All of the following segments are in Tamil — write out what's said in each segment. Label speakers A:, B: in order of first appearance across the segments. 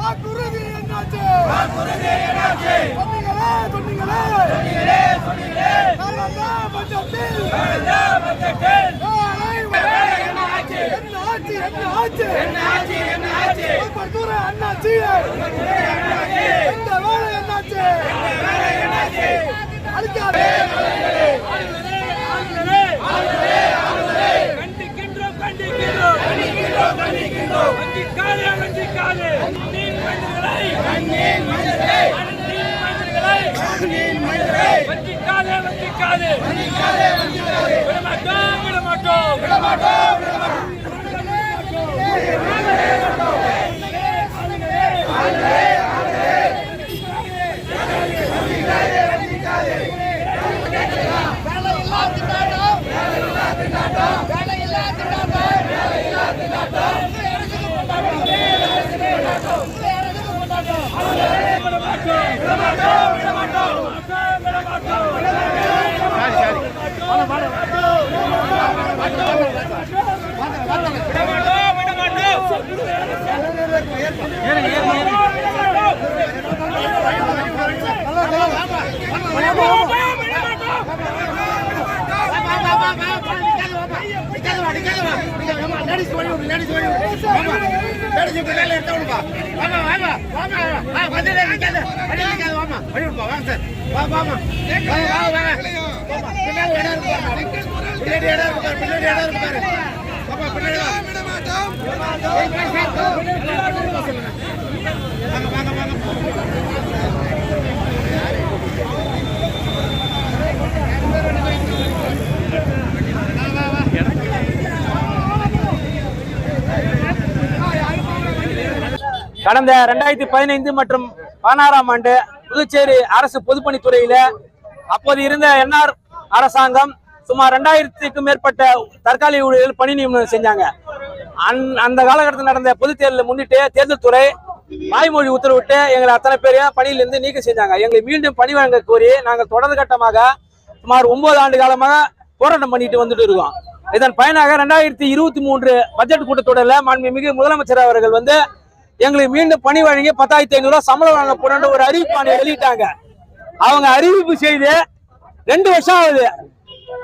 A: வாக்குறுதி என்னாச்சு? சொன்னீங்களே சொன்னீங்களே. நாளாந்தா பட்ஜெட்டில். வேலை என்ன ஆச்சு? என்ன ஆச்சு? சூப்பர் அண்ணாச்சி. இந்த வேலை என்னாச்சு? அழிக்காதே
B: வஞ்சிக்காதே வஞ்சிக்காதே. விடமாட்டோம் விடமாட்டோம். வேலையில்லா பின்னாடி இடம் இருக்காரு பின்னாடி இடம்
A: இருக்காரு பின்னாடி விட மாட்டோம்
C: கடந்த ரெண்டாயிரத்தி பதினைந்து மற்றும் பதினாறாம் ஆண்டு புதுச்சேரி அரசு பொதுப்பணித்துறையில அப்போது இருந்த என்ஆர் அரசாங்கம் சுமார் ரெண்டாயிரத்துக்கும் மேற்பட்ட தற்காலிக ஊழியர்கள் பணி நியமனம் செஞ்சாங்க. அந்- அந்த காலகட்டத்தில் நடந்த பொதுத் தேர்தலை முன்னிட்டு தேர்தல் துறை வாய்மொழி உத்தரவிட்டு எங்களை அத்தனை பேரையும் பணியிலிருந்து நீக்கம் செஞ்சாங்க. எங்களை மீண்டும் பணி வழங்க கோரி நாங்கள் தொடர் கட்டமாக சுமார் ஒன்பது ஆண்டு காலமாக போராட்டம் பண்ணிட்டு வந்துட்டு இருக்கோம். இதன் பயனாக ரெண்டாயிரத்தி இருபத்தி மூன்று பட்ஜெட் கூட்டத்தொடரில் மாண்புமிகு முதலமைச்சர் அவர்கள் வந்து எங்களுக்கு மீண்டும் பணி வழங்கி பத்தாயிரத்தி ஐநூறு ரூபாய் சம்பளம் வழங்கப்படும் ஒரு அறிவிப்பானை வெளியிட்டாங்க. அவங்க அறிவிப்பு செய்து ரெண்டு வருஷம் ஆகுது.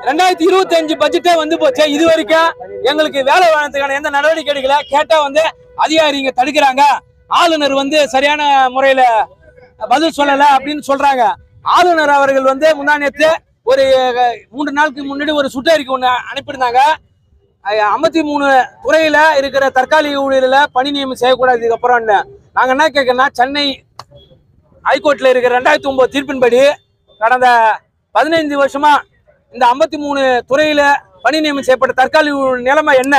C: ரெண்டாயிரத்தி இருபத்தி அஞ்சு பட்ஜெட்டே வந்து போச்சு. இது வரைக்கும் எங்களுக்கு வேலை வழங்கத்துக்கான எந்த நடவடிக்கை எடுக்கல. கேட்டா வந்து அதிகாரிங்க தடுக்கிறாங்க. ஆளுநர் வந்து சரியான முறையில பதில் சொல்லல அப்படின்னு சொல்றாங்க. ஆளுநர் அவர்கள் வந்து முன்னாடி ஒரு மூன்று நாளுக்கு முன்னாடி ஒரு சுற்றறிக்கை ஒன்று அனுப்பியிருந்தாங்க. ஐம்பத்தி மூணு துறையில இருக்கிற தற்காலிக ஊழியர்ல பணி நியமனம் செய்யக்கூடாது இதுக்கப்புறம்னு நாங்க என்ன கேட்கறோம்னா சென்னை ஹைகோர்ட்ல இருக்கிற ரெண்டாயிரத்தி ஒன்பது தீர்ப்பின்படி கடந்த பதினைந்து வருஷமா இந்த ஐம்பத்தி மூணு துறையில பணி நியமனம் செய்யப்பட்ட தற்காலிக நிலைமை என்ன?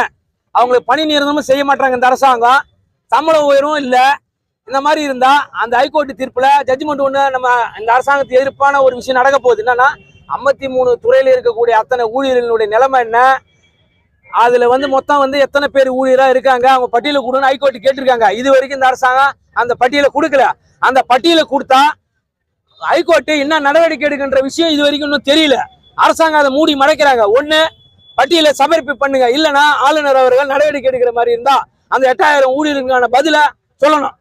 C: அவங்களுக்கு பணி நியமனமும் செய்ய மாட்டாங்க இந்த அரசாங்கம். சம்பள உயரும் இல்லை. இந்த மாதிரி இருந்தா அந்த ஹைகோர்ட் தீர்ப்புல ஜட்ஜ்மெண்ட் ஒன்று நம்ம இந்த அரசாங்கத்துக்கு எதிர்ப்பான ஒரு விஷயம் நடக்க போகுது. என்னன்னா ஐம்பத்தி மூணு துறையில இருக்கக்கூடிய அத்தனை ஊழியர்களுடைய நிலைமை என்ன? அதுல வந்து மொத்தம் வந்து எத்தனை பேர் ஊழியரா இருக்காங்க? அவங்க பட்டியலை கொடுன்னு ஹைகோர்ட் கேட்டிருக்காங்க. இது வரைக்கும் இந்த அரசாங்கம் அந்த பட்டியலை கொடுக்கல. அந்த பட்டியலை கொடுத்தா ஹைகோர்ட் என்ன நடவடிக்கை எடுக்கின்ற விஷயம் இது வரைக்கும் இன்னும் தெரியல. அரசாங்கம் அதை மூடி மறைக்கிறாங்க. ஒண்ணு பட்டியலை சமர்ப்பி பண்ணுங்க. இல்லைன்னா ஆளுநர் அவர்கள் நடவடிக்கை எடுக்கிற மாதிரி இருந்தா அந்த எட்டாயிரம் ஊழியர்களுக்கான பதில சொல்லணும்.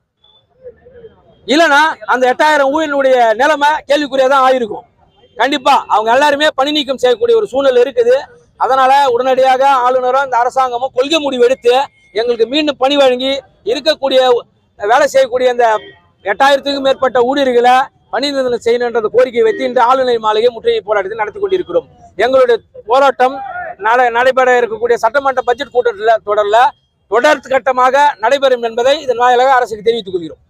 C: இல்லைன்னா அந்த எட்டாயிரம் ஊழியனுடைய நிலைமை கேள்விக்குறியா தான் ஆயிருக்கும். கண்டிப்பா அவங்க எல்லாருமே பணி நீக்கம் செய்யக்கூடிய ஒரு சூழ்நிலை இருக்குது. அதனால உடனடியாக ஆளுநரும் இந்த அரசாங்கமும் கொள்கை முடிவு எடுத்து எங்களுக்கு மீண்டும் பணி வழங்கி இருக்கக்கூடிய வேலை செய்யக்கூடிய இந்த எட்டாயிரத்துக்கும் மேற்பட்ட ஊழியர்களை பணி நிறுத்தம் செய்யணுன்ற கோரிக்கை வைத்து இன்று ஆளுநர் மாளிகை முற்றுகை போராட்டத்தை நடத்தி கொண்டிருக்கிறோம். எங்களுடைய போராட்டம் நடைபெற இருக்கக்கூடிய சட்டமன்ற பட்ஜெட் கூட்டத்தில் தொடரில் தொடர் கட்டமாக நடைபெறும் என்பதை இதன் வாயிலாக அரசுக்கு தெரிவித்துக் கொள்கிறோம்.